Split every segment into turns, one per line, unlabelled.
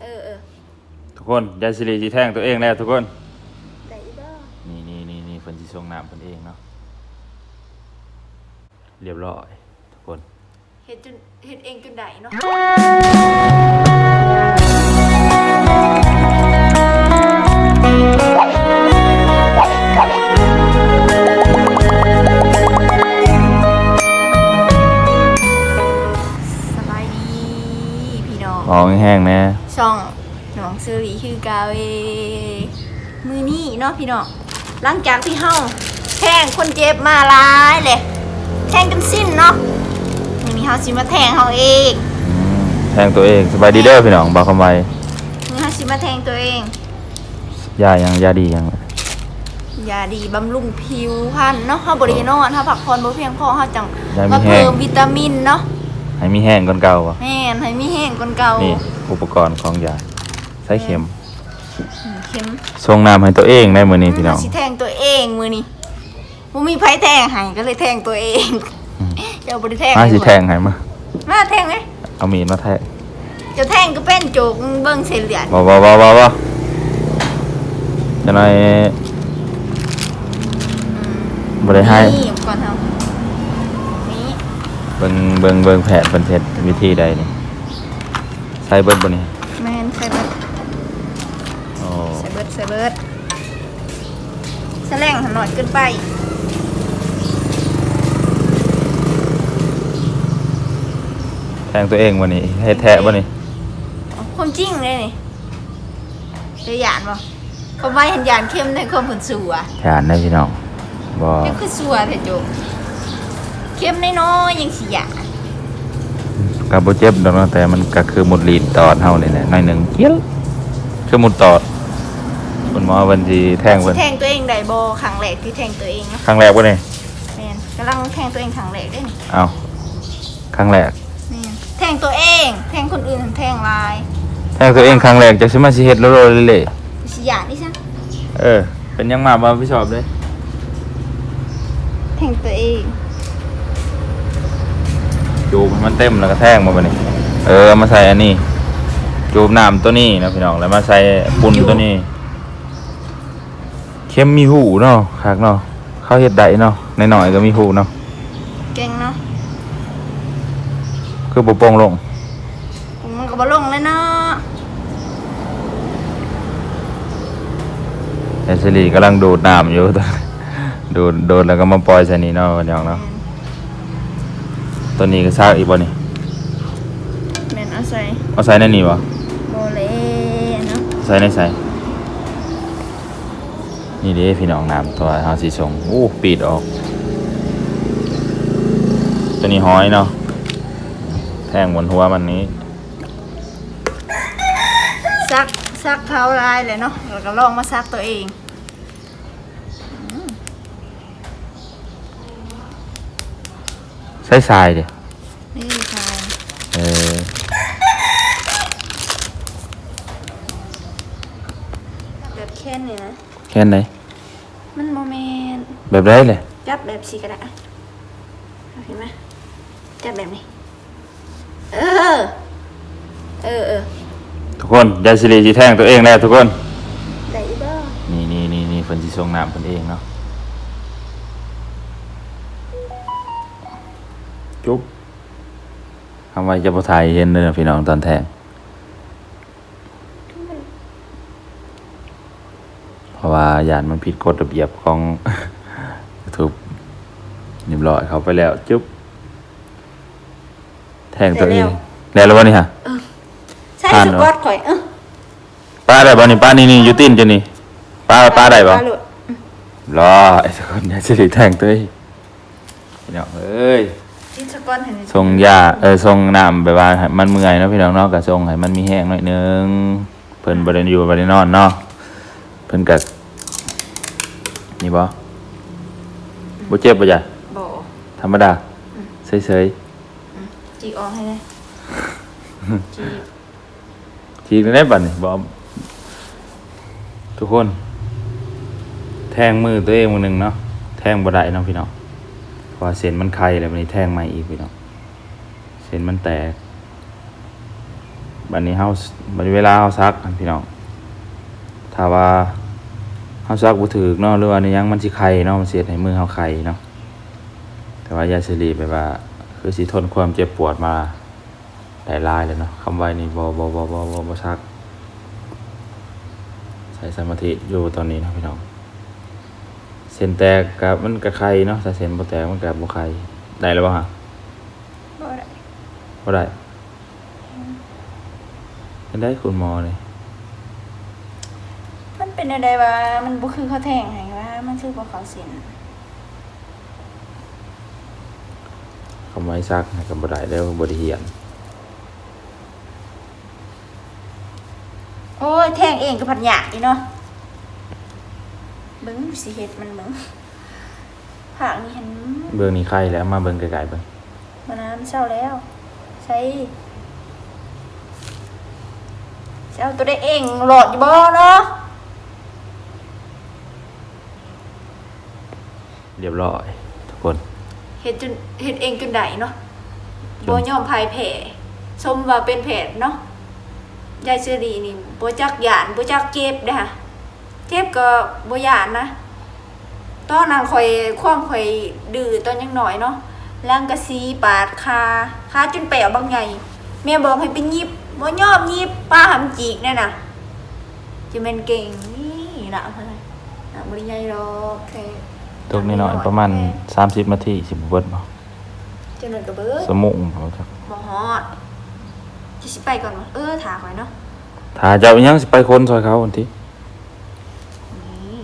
เออเออ
ทุกคนยายสิริสิแทงตัวเองแล้วทุกคน
ได้อีบ่
นี่นี่นี่นี่เพิ่นสิส่งน้ำเพิ่นเองเนาะ เรียบร้อย ทุกคน
เฮ็ดจนเฮ็ดเองจนได้เนาะ
แห้งๆแน่
ช่องน้องซื้ออีคือกาเวมือนี้เนาะพี่น้องหลังจากที่เฮาแทงคนเจ็บมาหลายเลยแทงกันสิ้นเนาะมือนี้เฮาสิมาแทงเฮาเอง
อืมแทงตัวเองสบายดีเด้อพี่น้องบอกคำไว้
มือเฮาสิมาแทงตัวเอง
ยายังยาดียัง
ยาดีบำรุงผิวพรรณเนาะเฮาบ่ได้นอนเฮาพักผ่อนบ่เพียงพอเฮาจัง
ยามี
มา
แห้
เพิ่
ง
มวิตามินเนาะ
ให้มีแห้งก่อนเก่าบ่
แม่นให้มีแห้งกว่าเก่า
นี่อุปกรณ์ของยาใช้เข็ม
อืมเข็ม
ส่งน้ำให้ตัวเองได้มื้อนี้พี่น้อง
สิแทงตัวเองมือนี้บ่มีไผแทงให้ก็เลยแทงตัวเอง
อืม
เจ้าบ่ได้แทง
มา
ให้
สิ
บ่
แทงให้มา
มาแทงไหม
เอามีดมาแทง
เจะแทงก็เป็นโจกมึงเบิ่งเส้นเลือด
บ่บ่บ่บ่บ่จะหน่อยบ่ได้ให้
นี่ก่อนเฮานี่
เบิ่งเบิ่งเบิ่งแผนเพิ่นเฮ็ดวิธีใดนี่ใส่เบิดบ่นี่
แม่นใส่เบิด
โอ้
ใส่เบิดใส่เบิดแสลงหันหน่อยเกินไป
แทงตัวเองบ่นี่เฮ็ดแท้บ่นี่
เอาความจริงเลยนี่เจะหยานบ่เขาไว้เห็นหยานเข้มในความผลสัว
ฐานได้พี่น้องบ่
นี่คือสัวแท้โจก เข้มน้อยๆยังสิหยาน
ก็บ่เจ็บดอกเนาะแต่มันก็คือหมดลีดตอดเฮานี่แหละหน่อยหนึงเกี้ยวคือหมดตอดคุณหมอวันสิแทง
สิ
เพิ่น
แทงตัวเองได้บ่ครั้งแรกที่แทงตัวเองเนาะ
ครั้งแรกบ่นี่
แม่นกำลังแทงตัวเองครั้งแรกได้นี่
เอ้าครั้งแรก
แม่นแทงตัวเอง แทงคนอื่นแทงลาย
แทงตัวเองครั้งแรกจะสิมาสิเฮ็ดโลโลเล่
สิหยานนี่ซะ
ๆเออ เป็นยังมาบ่พี่ชอบเลย
แทงตัวเอง
จูบให้มันเต็มแล้วก็แทงมาบัดนี้เออเอามาใส่อันนี้ จูบน้ำตัวนี้นะพี่น้องแล้วมาใส่ปุ่นตัวนี้เข็มมีหูเนาะคักเนาะเขาเฮ็ดได้เนาะในหน่อยๆก็มีหูเนาะ
เก่งเนาะ
คือบ่โปร่งลง
มันก็บ่ลงเลยเนาะ
แอชลีกำลังดูดน้ำอยู่ดูดดูดแล้วก็มาปล่อยใส่นี่เนาะพี่น้องเนาะ ตัวนี้ก็ซากอีกบ่นี่
แม่นเอาใส่
เอาใส่ในนี่บ่
โมเลเนาะ
ใส่ในใส่นี่เด้พี่น้องน้ำตัวเฮาสิส่งอู้ปีดออก ตัวนี้ห้อยเนาะแทงบนหัวมันนี้
ซักซักเท้าลายเลยเนาะแล้วก็ลองมาซักตัวเอง
ใส่ทรายเด้
นี่ค่ะ
เออ
แบบแค่นี้นะ
แค่ไหน
มันโมเมนต์
แบบไรเลย
จับแบบสีกระดาษเห็นไหมจับแบบนี้ เออ เออเออ
ทุกคนยายสิริสิแทงตัวเองแล้วทุกคน
ได้อีบ่
นี่นี่นี่นี่เพิ่นสิส่งน้ำเพิ่นเองเนาะ จุ๊บทำไมจะบ่ถ่ายเห็นเด้อพี่น้องตอนแทงเพราะว่าญาติมันผิดกฎระเบียบของ YouTube เรียบร้อยเขาไปแล้ว จุ๊บแทงตัวเองแล้วแล้ววะนี่ฮะ
ใช่
อ่าน
ส
เหรอ
กอตข่อยเออ
ป้าได้บ่นี่ป้านี่นี่อยู่ตีนจะนี่ป้าป้าได้บ่
ปลาหลุด
รอไอ้สักคนยาสิริแทงตัวเองพี่น้องเอ้ย
ชิ้นสกอตเห็นไหม
ทรงยาเออทรงน้ำแบบว่าให้มันเมื่อยเนาะพี่น้องเนาะก็ทรงให้มันมีแห้งหน่อยนึงเพิ่นบ่ได้อยู่บ่ได้นอนเนาะเพิ่นก็นี่บ่บ่เจ็บบ่จ้ะ
บ่
ธรรมดาเฉย
จีออกให้เลยจี
ๆทีได้บัดนี่บ่ทุกคน แทงมือตัวเองมือหนึงเนาะแทงบ่ได้เนาะพี่น้องเพราะ ว่าเส้นมันไข่แล้วมันนี้แทงใหม่อีกพี่น้องเส้นมันแตกบัดนี้เฮาบัดนี้เวลาเฮาซักพี่น้องถ้าว่าเฮาซักบ่ถูกเนาะหรือว่าในยังมันสิไข่เนาะมันสิเฮ็ดให้มือเฮาไข่เนาะแต่ว่ายาสิรีแบบว่า คือสิทนความเจ็บปวดมาได้หลายเลยเนาะคำไว้นี่บ่บ่บ่บ่บ่บ่ซัก ใส่สมาธิอยู่ตอนนี้นะพี่น้อง ส้นแตกกับมันก็ไข่เนาะถ้าเส้นบ่แตกมันก็บ่ไข่ได้แล้วบ่ฮะ
บ่ได้
บ่ได้ไม่ได้คุณหมอเลย
มันเป็นอะไรวะมันบ่คือเขาแทงให้ว่า มันคือบ่เขาเส้น
คำไว้ซักให้กับ่ได้แล้วบ่ได้เหียน
โอ้ยแทงเองก็พันยากอีเนาะ เบิ่งสิเฮ็ดมันเบิ่งผักนี่เห็น
เบิ่งนี่ไข่แล้วมาเบิ่งไกลๆเบิ่ง
มาน้ำเช้าแล้ว ใช้จะเอาตัวได้เองโหลดอยู่บ่เนาะ
เรียบร้อย ทุกคน
เฮ็ดจนเฮ็ดเองจนได้เนาะบ่ยอมพายแผลชมว่าเป็นแผลเนาะยายเสรีนี่บ่จักหยานบ่จักเจ็บเด้อค่ะ เจ็บก็บ่หยานนะตอนนั้นข่อยความข่อยดื้อตอนยังน้อยเนาะลังกะซีปาดคาคาจนแปะบางใหญ่แม่บอกให้ไปหยิบบ่ยอมหยิบป้าหำจีกนั่นน่ะจะแม่นเก่งนี่น่ะเพิ่นน่ะน่ะบ่ได้ใหญ่ดอกแค่
ตกนิดหน่อยประมาณ30นาทีสิบ่เบิดบ่
จังนั้นก็เบิด
สมุงบ่จัก
บ่ฮอดจะสิไปก่อนบ่เออถาข่อยเนาะ
ถ้าเจ้าอีหยังสิไปคนซอยเขาอันติ
นี่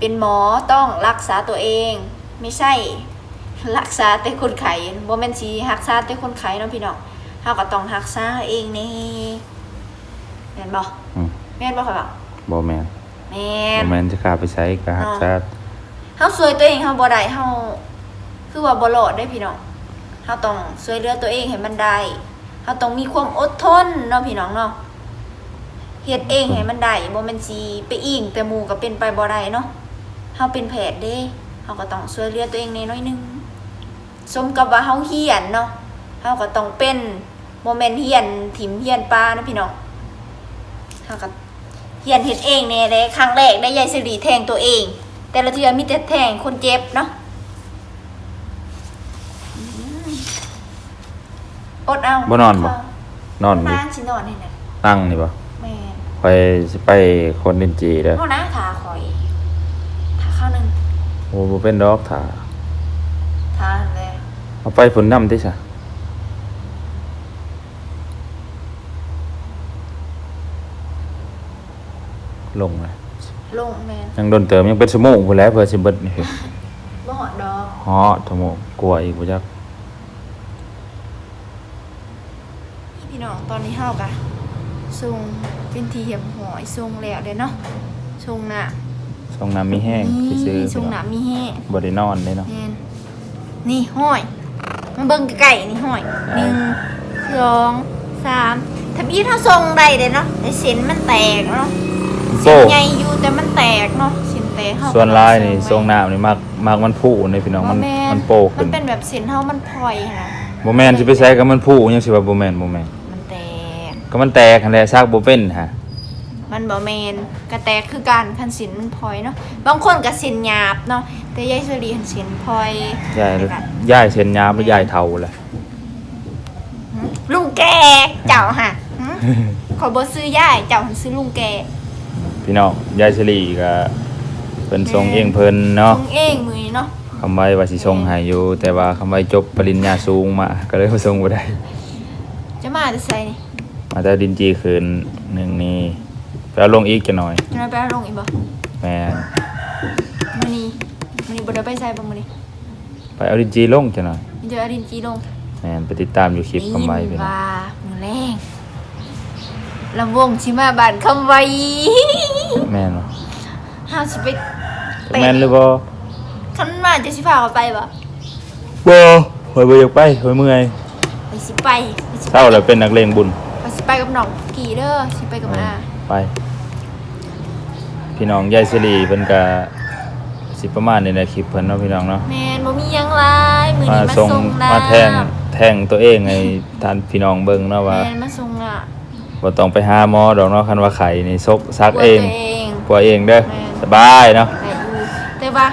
เป็นหมอต้องรักษาตัวเอง ไม่ใช่ รักษาแต่คนไข้บ่แม่นสิรักษาแต่คนไข้เนาะพี่น้องเฮาก็ต้องรักษาเองนี่แม่นบ่
อืม
แม่นบ่ค่ะบ่
บ่แม่น
แม่
บ่
น
แม่นจะกล้าไปใช้ก็ฮักษา
เฮาช่วยตัวเองเฮาบ่ได้เฮาคือว่าบ่รอดได้พี่น้องเฮาต้องช่วยเหลือตัวเองให้มันได้เฮาต้องมีความอดทนเนาะพี่น้องเนาะเฮ็ดเองให้มันได้บ่แม่นสิไปอิงแต่หมู่ก็เป็นไปบ่ได้เนาะ เฮาเป็นแพทย์เด้เฮาก็ต้องช่วยเหลือตัวเองในน้อยหนึงสมกับว่าเฮาเฮียนเนาะเฮาก็ต้องเป็นบ่แม่นเฮียนถิ่มเฮียนปลานะพี่น้องเฮาก็เฮียนเฮ็ดเองแน่เด้ครั้งแรกได้ยายสิริแทงตัวเอง แต่ละเทือมีแต่แทงคนเจ็บเนาะอืมอดเอา
บ่นอนบ่นอน
น
นี่
นสินอนนี่นะ
นั่งนี่บ่
แม่น
ไปสิไปคนดินจีเด้อ
เท่านะถาคอยถาข้าวหนึ่ง
โอ้บ่เป็นดอกถ้า
ถาเลย
เอาไปฝนน้ำติซะลงเลย
ลงแมน
ยังโดนเติมยังเป็นสมุงพุ่นแหล้วเพื่อสิเบิดนี่คือ
บ่หอดดอก
ฮอสมุงกลัวอีกบ่จัก
นี่พี่น้องตอนนี้เฮากะส่งเป็นทีเหียบหอยส่งแล้วเด้เนาะส่งน่ะ
ส่งน้ำมีแห้ง
นี่
ซื่อๆ
ส่งน่ะมีแห้ง
บ่ได้นอนเลยเนาะ
แม่นนี่ห้อยมาเบิ่งไก่นี่ห้อยหนึ่งสองสามทำอีเท่าทรงได้เด้เนาะไอ้เส้นมันแตกเนาะ
โป้
ใหญ่อยู่แต่มันแตกเนาะสินแตกเฮา
ส่วนลายนี่ทรงน้ำนี่มักมักมันผู้ในพี่น้องมัน
บ่แมั
นโป้
มั
ขึ้
น
น
เป็นแบบสินเฮามันพลอยนะ
บ่แม่นสิไปใช้กับมันผู้ยังสิว่าบ่แม่นบ่แม่น
มันแตก
ก็มันแตกหั่นแหละซักบ่เป็นฮะ
มันบ่แมนกระแตกคือการคันสินมันพลอยเนาะบางคนก็สินหยาบเนาะแต่ยายสุรีหันสินพลอย
ยาย
เดีวกัน
ยายเส้นยามหรือยายเฒ่าแหละ
หึลุงแกเจ้าฮะหึขอยบ่ซื้อยายเจ้าหันซื้อลุงแก
พี่น้องยายสิริก็เพิ่นส่งเองเพิ่นเนาะ
ลุงเองมือนี้เนาะ
คำไว้ว่าสิส่งให้อยู่ แต่ว่าคำไว้จบปริญญาสูงมา ก็เลยบ่ส่งบ่ได้
จะมาจะใส่นี่
มาแต่ดินจีคืนหนึงนี่ ไปเอาลงอีกจะหน่อย
จะมาไปเอาลงอีกบ่
แม่น
มื้อนี้มื้อนี้บ่ได้ไปใส่บ่มื้อนี้
ไปเอาดินจีลงจะหน่อย
มีเจออดินจีลง
แม่นไปติดตามอยู่คลิปคำไว้
ได้
พี่
ยิน
น้อง
ว่ามื้อแรงลำวงสิมาบ้านคำไว้
แม่นบ่
ห้าสิไป
แม่นหรือบ่
ขันมาจะสิพาเขาไปบ่
บ่หอยบ่อยากไปหอยเมื่อย
ไปสิไปไปสิ
เศร้าแล้วเป็นนักเลงบุญ
ไปสิไปกับน้องกี่เด้อสิไปกับอา
ไป พี่น้องยายสิริเพิ่นก็สิประมาณนี้ในคลิปเพิ่นเนาะพี่น้องเนาะ
แมนบ่มีหยังหลายมื้อ
มา
นี้มา
ส่ง
ส่งน้ำ
มาแทงแทแท่งตัวเองให้ท่านพี่น้องเบิ่งเนาะว่า
แม่นมาส่งอะ
บ่ต้องไปหาหมอดอกเนาะคันว่าไข่นี่ซกซัก
กลัว
เอง
ตัวเอง
ปัวเองเด้อ
แม่น
สบายเนาะ
ได้อยู่แต่ว่า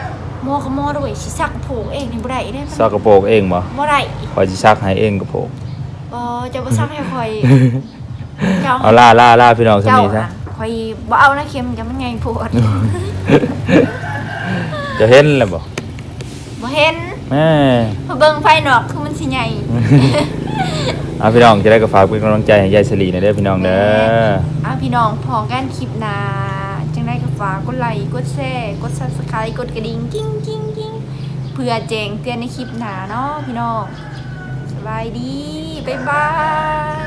หมอก็หมอด้วยสิซักผูกเองนี่บ่ได้เด้
ซักกระโปรงเองบ่
บ่ได้
คอยสิซักให้เองกระโปรง
บ่จะบ่ซักให้ข่อย เจ้า
เอาล่าล่าล่าพี่น้องซั่น
เจ้า
นี่ซะ
อะข่อยบ่เอานะเข็มจะมันไงปวด
จะเห็นแล้วบ่
บ่เห็น
แม่
พอเบิ่งไฟนอกคือมันสิใหญ่
เอาพี่น้องจะได้ก็ฝากเป็นกำลังใจให้ยายสลีหน่อยเด้อพี่น้องเด้อ
อะพี่น้องพอกันคลิปหน้าจังได้ก็ฝากกดไลค์กดแชร์กด Subscribe กดกระดิ่งกิ้งกิ้งกิ้งเพื่อแจ้งเตือนในคลิปหน้าเนาะพี่น้องสบายดีบ๊ายบาย